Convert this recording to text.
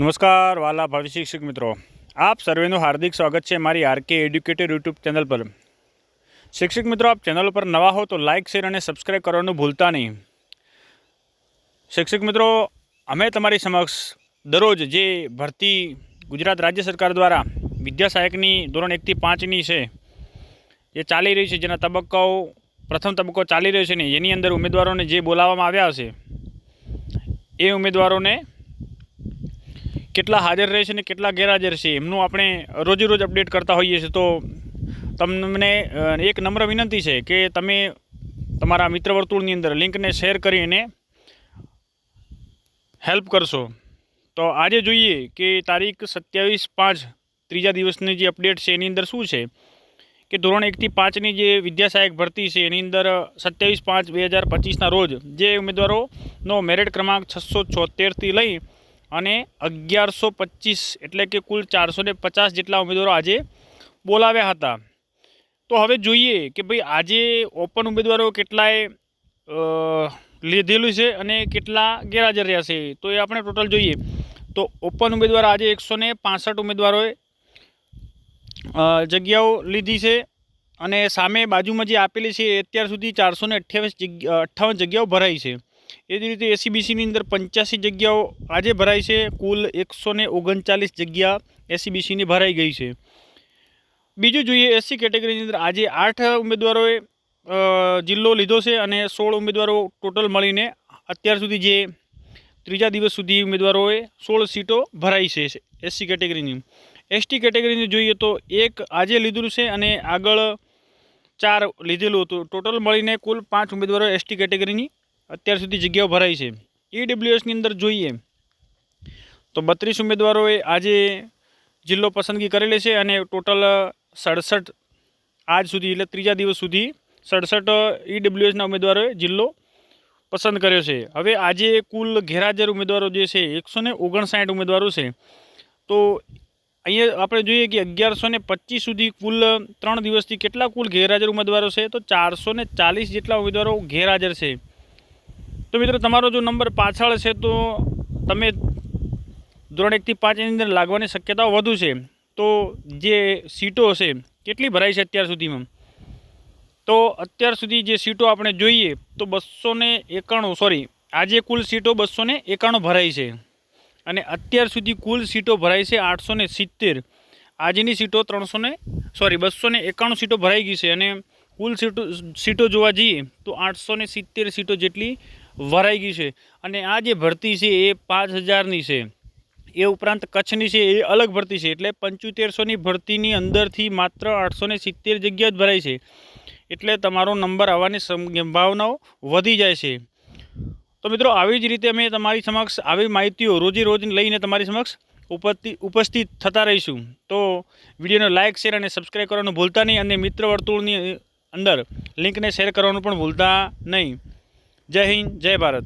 નમસ્કાર, વાલા ભાવિ શિક્ષક મિત્રો. આપ સર્વેનું હાર્દિક સ્વાગત છે મારી આરકે એડ્યુકેટેડ યુટ્યુબ ચેનલ પર. શિક્ષક મિત્રો, આપ ચેનલ પર નવા હો તો લાઇક, શેર અને સબસ્ક્રાઇબ કરવાનું ભૂલતા નહીં. શિક્ષક મિત્રો, અમે તમારી સમક્ષ દરરોજ જે ભરતી ગુજરાત રાજ્ય સરકાર દ્વારા વિદ્યા સહાયકની ધોરણ એકથી પાંચની છે જે ચાલી રહી છે, જેના તબક્કાઓ, પ્રથમ તબક્કો ચાલી રહ્યો છે ને, એની અંદર ઉમેદવારોને જે બોલાવવામાં આવ્યા હશે, એ ઉમેદવારોને કેટલા હાજર રહે છે ને કેટલા ગેરહાજર છે, એમનું આપણે રોજે રોજ અપડેટ કરતા હોઈએ છીએ. તો તમને એક નમ્ર વિનંતી છે કે તમે તમારા મિત્ર વર્તુળની અંદર લિંકને શેર કરીને હેલ્પ કરશો. તો આજે જોઈએ કે તારીખ સત્યાવીસ પાંચ, ત્રીજા દિવસની જે અપડેટ છે, એની અંદર શું છે? કે ધોરણ એકથી પાંચની જે વિદ્યાસહાયક ભરતી છે, એની અંદર સત્યાવીસ પાંચ, બે હજાર પચીસના રોજ જે ઉમેદવારોનો મેરિટ ક્રમાંક છસો છોતેરથી લઈ અને અગિયારસો પચીસ એટલે કે કુલ ચારસો પચાસ જેટલા ઉમેદવારો આજે બોલાવ્યા હતા. તો હવે જોઈએ કે ભાઈ આજે ઓપન ઉમેદવારો કેટલાય લીધેલું છે અને કેટલા ગેરહાજર રહ્યા છે. તો એ આપણે ટોટલ જોઈએ. તો ઓપન ઉમેદવાર આજે એકસો ને પાસઠ ઉમેદવારોએ જગ્યાઓ લીધી છે અને સામે બાજુમાં જે આપેલી છે અત્યાર સુધી ચારસો ને અઠ્યાવીસ જગ્યા અઠ્ઠાવન જગ્યાઓ ભરાઈ છે. એ જ રીતે એસીબીસીની અંદર પંચ્યાસી જગ્યાઓ આજે ભરાઈ છે. કુલ એકસો ઓગણચાલીસ જગ્યા એસીબીસીની ભરાઈ ગઈ છે. બીજું જોઈએ એસસી કેટેગરીની અંદર આજે આઠ ઉમેદવારોએ જિલ્લો લીધો છે અને સોળ ઉમેદવારો ટોટલ મળીને અત્યાર સુધી જે ત્રીજા દિવસ સુધી ઉમેદવારોએ સોળ સીટો ભરાઈ છે એસસી કેટેગરીની એસટી કેટેગરીની જોઈએ તો એક આજે લીધેલું છે અને આગળ ચાર લીધેલું હતું. ટોટલ મળીને કુલ પાંચ ઉમેદવારો એસટી કેટેગરીની અત્યાર સુધી જગ્યાઓ ભરાઈ છે. ઈડબ્લ્યુએસની અંદર જોઈએ તો બત્રીસ ઉમેદવારોએ આજે જિલ્લો પસંદગી કરેલી છે અને ટોટલ સડસઠ આજ સુધી એટલે ત્રીજા દિવસ સુધી સડસઠ ઈડબ્લ્યુએસના ઉમેદવારોએ જિલ્લો પસંદ કર્યો છે. હવે આજે કુલ ગેરહાજર ઉમેદવારો જે છે, એકસો ને ઓગણસાઠ ઉમેદવારો છે. તો અહીંયા આપણે જોઈએ કે અગિયારસો ને પચીસ સુધી કુલ ત્રણ દિવસથી કેટલા કુલ ગેરહાજર ઉમેદવારો છે? તો ચારસો ચાલીસ જેટલા ઉમેદવારો ગેરહાજર છે. તો મિત્રો, તમારો જો નંબર પાછળ છે, તો તમે ધોરણ એકથી પાંચની અંદર લાગવાની શક્યતાઓ વધુ છે. તો જે સીટો હશે, કેટલી ભરાઈ છે અત્યાર સુધીમાં? તો અત્યાર સુધી જે સીટો આપણે જોઈએ, તો બસો એકાણું સોરી આજે કુલ સીટો બસો એકાણું ભરાઈ છે. અને અત્યાર સુધી કુલ સીટો ભરાઈ છે આઠસો સિત્તેર. આજની સીટો ત્રણસો સોરી બસો એકાણું સીટો ભરાઈ ગઈ છે. અને કુલ સીટો સીટો જોવા જઈએ તો આઠસો ને સિત્તેર સીટો જેટલી ભરાઈ ગઈ છે. અને આ જે ભરતી છે એ પાંચ હજારની છે. એ ઉપરાંત કચ્છની છે એ અલગ ભરતી છે. એટલે પંચોતેરસોની ભરતીની અંદરથી માત્ર આઠસો ને સિત્તેર જગ્યા જ ભરાઈ છે. એટલે તમારો નંબર આવવાની સંભાવનાઓ વધી જાય છે. તો મિત્રો આવી જ રીતે અમે તમારી સમક્ષ આવી માહિતીઓ રોજે રોજ લઈને તમારી સમક્ષ ઉપસ્થિત થતા રહીશું. તો વિડીયોને લાઇક શેર અને સબસ્ક્રાઈબ કરવાનું ભૂલતા નહીં. અને મિત્ર વર્તુળની અંદર. લિંકને શેર કરવાનું પણ ભૂલતા નહીં. જય હિન્દ જય ભારત.